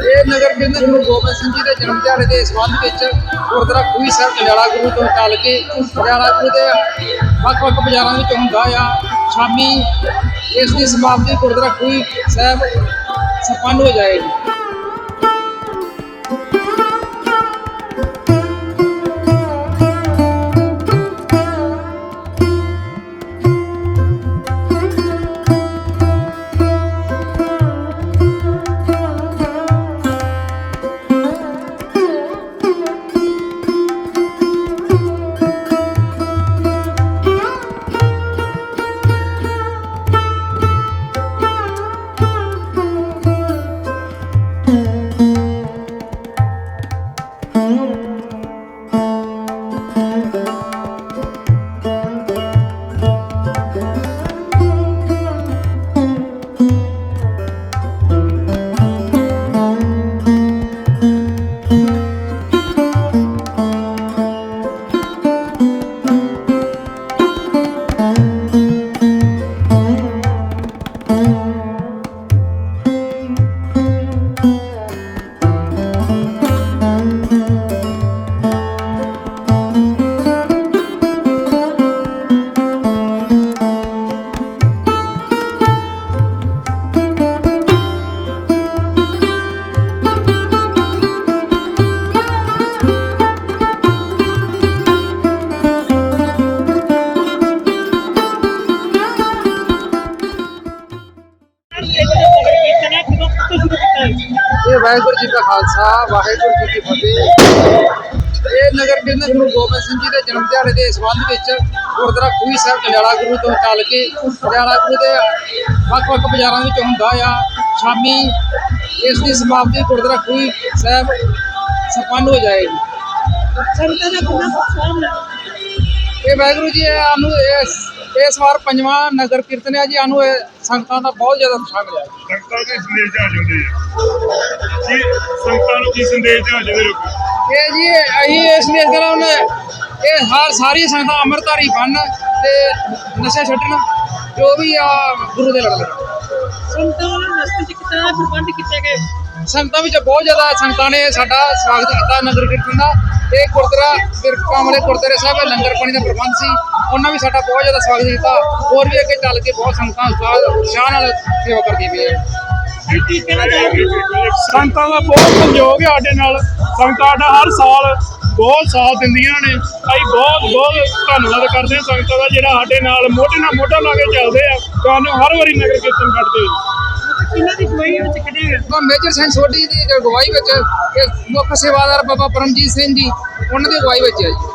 ਇਹ ਨਗਰ ਕੀਰਤਨ ਗੁਰੂ ਗੋਬਿੰਦ ਸਿੰਘ ਜੀ ਦੇ ਜਨਮ ਦਿਹਾੜੇ ਦੇ ਸੰਬੰਧ ਵਿੱਚ ਗੁਰਦੁਆਰਾ ਖੂਹੀ ਸਾਹਿਬ ਜੰਡਿਆਲਾ ਗੁਰੂ ਤੋਂ ਚੱਲ ਕੇ ਜੰਡਿਆਲਾ ਗੁਰੂ ਦੇ ਵੱਖ-ਵੱਖ ਬਾਜ਼ਾਰਾਂ ਵਿੱਚ ਹੁੰਦਾ ਆ। ਸ਼ਾਮੀ ਇਸ ਦੀ ਸਮਾਪਤੀ ਗੁਰਦੁਆਰਾ ਖੂਹੀ ਸਾਹਿਬ ਸੰਪੰਨ ਹੋ ਜਾਏਗੀ। ਇਹ ਵਾਹਿਗੁਰੂ ਜੀ ਕਾ ਖਾਲਸਾ ਵਾਹਿਗੁਰੂ ਜੀ ਕੀ ਫਤਿਹ। ਇਹ ਨਗਰ ਕੀਰਤਨ ਗੁਰੂ ਗੋਬਿੰਦ ਸਿੰਘ ਜੀ ਦੇ ਜਨਮ ਦਿਹਾੜੇ ਦੇ ਸੰਬੰਧ ਵਿੱਚ ਗੁਰਦੁਆਰਾ ਖੂਹੀ ਸਾਹਿਬ ਜੰਡਿਆਲਾ ਗੁਰੂ ਤੋਂ ਚੱਲ ਕੇ ਜੰਡਿਆਲਾ ਗੁਰੂ ਦੇ ਵੱਖ-ਵੱਖ ਬਾਜ਼ਾਰਾਂ ਵਿੱਚ ਹੁੰਦਾ ਆ। ਸ਼ਾਮੀ ਇਸ ਦੀ ਸਮਾਪਤੀ ਗੁਰਦੁਆਰਾ ਖੂਹੀ ਸਾਹਿਬ ਸੰਪੰਨ ਹੋ ਜਾਏਗੀ। ਦਾ ਕਿੰਨਾ ਇਹ ਵਾਹਿਗੁਰੂ ਜੀ ਇਹ ਸਾਨੂੰ ਇਸ ਇਸ ਵਾਰ ਪੰਜਵਾਂ ਨਗਰ ਕੀਰਤਨ ਹੈ ਜੀ। ਸਾਨੂੰ ਸੰਗਤਾਂ ਦਾ ਬਹੁਤ ਜ਼ਿਆਦਾ ਉਤਸ਼ਾਹ ਮਿਲਿਆ ਸੰਗਤਾਂ ਦੇ ਸੰਦੇਸ਼ ਆ ਜਾਂਦੇ ਆ। ਸੰਗਤਾਂ ਨੂੰ ਕੀ ਸੰਦੇਸ਼ ਆ ਜਾਂਦੇ ਲੋਕ? ਇਹ ਜੀ ਅਸੀਂ ਇਸ ਲਈ ਕਰਾਂ ਉਹਨੇ ਇਹ ਹਰ ਸਾਰੀ ਸੰਗਤਾਂ ਅੰਮ੍ਰਿਤਧਾਰੀ ਬਣ ਤੇ ਨਸ਼ਾ ਛੱਡਣ ਜੋ ਵੀ ਆ ਗੁਰੂ ਦੇ ਲੜ ਲੜ ਸੰਗਤਾਂ ਵੱਲੋਂ ਰਸਤੇ 'ਚ ਕਿੰਨਾ ਪ੍ਰਬੰਧ ਕੀਤੇ ਗਏ? ਸੰਗਤਾਂ ਵਿੱਚ ਬਹੁਤ ਜ਼ਿਆਦਾ ਸੰਗਤਾਂ ਨੇ ਸਾਡਾ ਸਵਾਗਤ ਕੀਤਾ ਨਗਰ ਕੀਰਤਨ ਦਾ। ਇਹ ਗੁਰਦੁਆਰਾ ਵਾਲੇ ਗੁਰਦੁਆਰੇ ਸਾਹਿਬ ਲੰਗਰ ਪਾਣੀ ਦਾ ਪ੍ਰਬੰਧ ਸੀ। ਉਹਨਾਂ ਵੀ ਸਾਡਾ ਬਹੁਤ ਜ਼ਿਆਦਾ ਸਵਾਗਤ ਕੀਤਾ। ਹੋਰ ਵੀ ਅੱਗੇ ਚੱਲ ਕੇ ਬਹੁਤ ਸੰਗਤਾਂ ਉਤਸ਼ਾਹ ਉਤਸ਼ਾਹ ਨਾਲ ਸੇਵਾ ਕਰਦੀਆਂ ਪਈਆਂ ਸੰਗਤਾਂ ਦਾ ਬਹੁਤ ਸਹਿਯੋਗ ਹੈ ਸਾਡੇ ਨਾਲ। ਸੰਗਤਾਂ ਸਾਡਾ ਹਰ ਸਾਲ ਬਹੁਤ ਸਾਥ ਦਿੰਦੀਆਂ ਨੇ। ਅਸੀਂ ਬਹੁਤ ਬਹੁਤ ਧੰਨਵਾਦ ਕਰਦੇ ਹਾਂ ਸੰਗਤਾਂ ਦਾ ਜਿਹੜਾ ਸਾਡੇ ਨਾਲ ਮੋਢੇ ਨਾਲ ਮੋਢਾ ਲਾ ਕੇ ਚੱਲਦੇ ਆ। ਤੁਹਾਨੂੰ ਹਰ ਵਾਰੀ ਨਗਰ ਕੀਰਤਨ ਕੱਢਦੇ ਕਿੰਨਾ ਦੀ ਗਵਾਹੀ ਵਿੱਚ ਕੱਢਿਆ ਗਿਆ ਮੇਜਰ ਸਿੰਘ ਸੋਢੀ ਦੀ ਅਗਵਾਈ ਵਿੱਚ ਇਹ ਮੁੱਖ ਸੇਵਾਦਾਰ ਬਾਬਾ ਪਰਮਜੀਤ ਸਿੰਘ ਜੀ ਉਹਨਾਂ ਦੀ ਅਗਵਾਈ ਵਿੱਚ ਹੈ ਜੀ।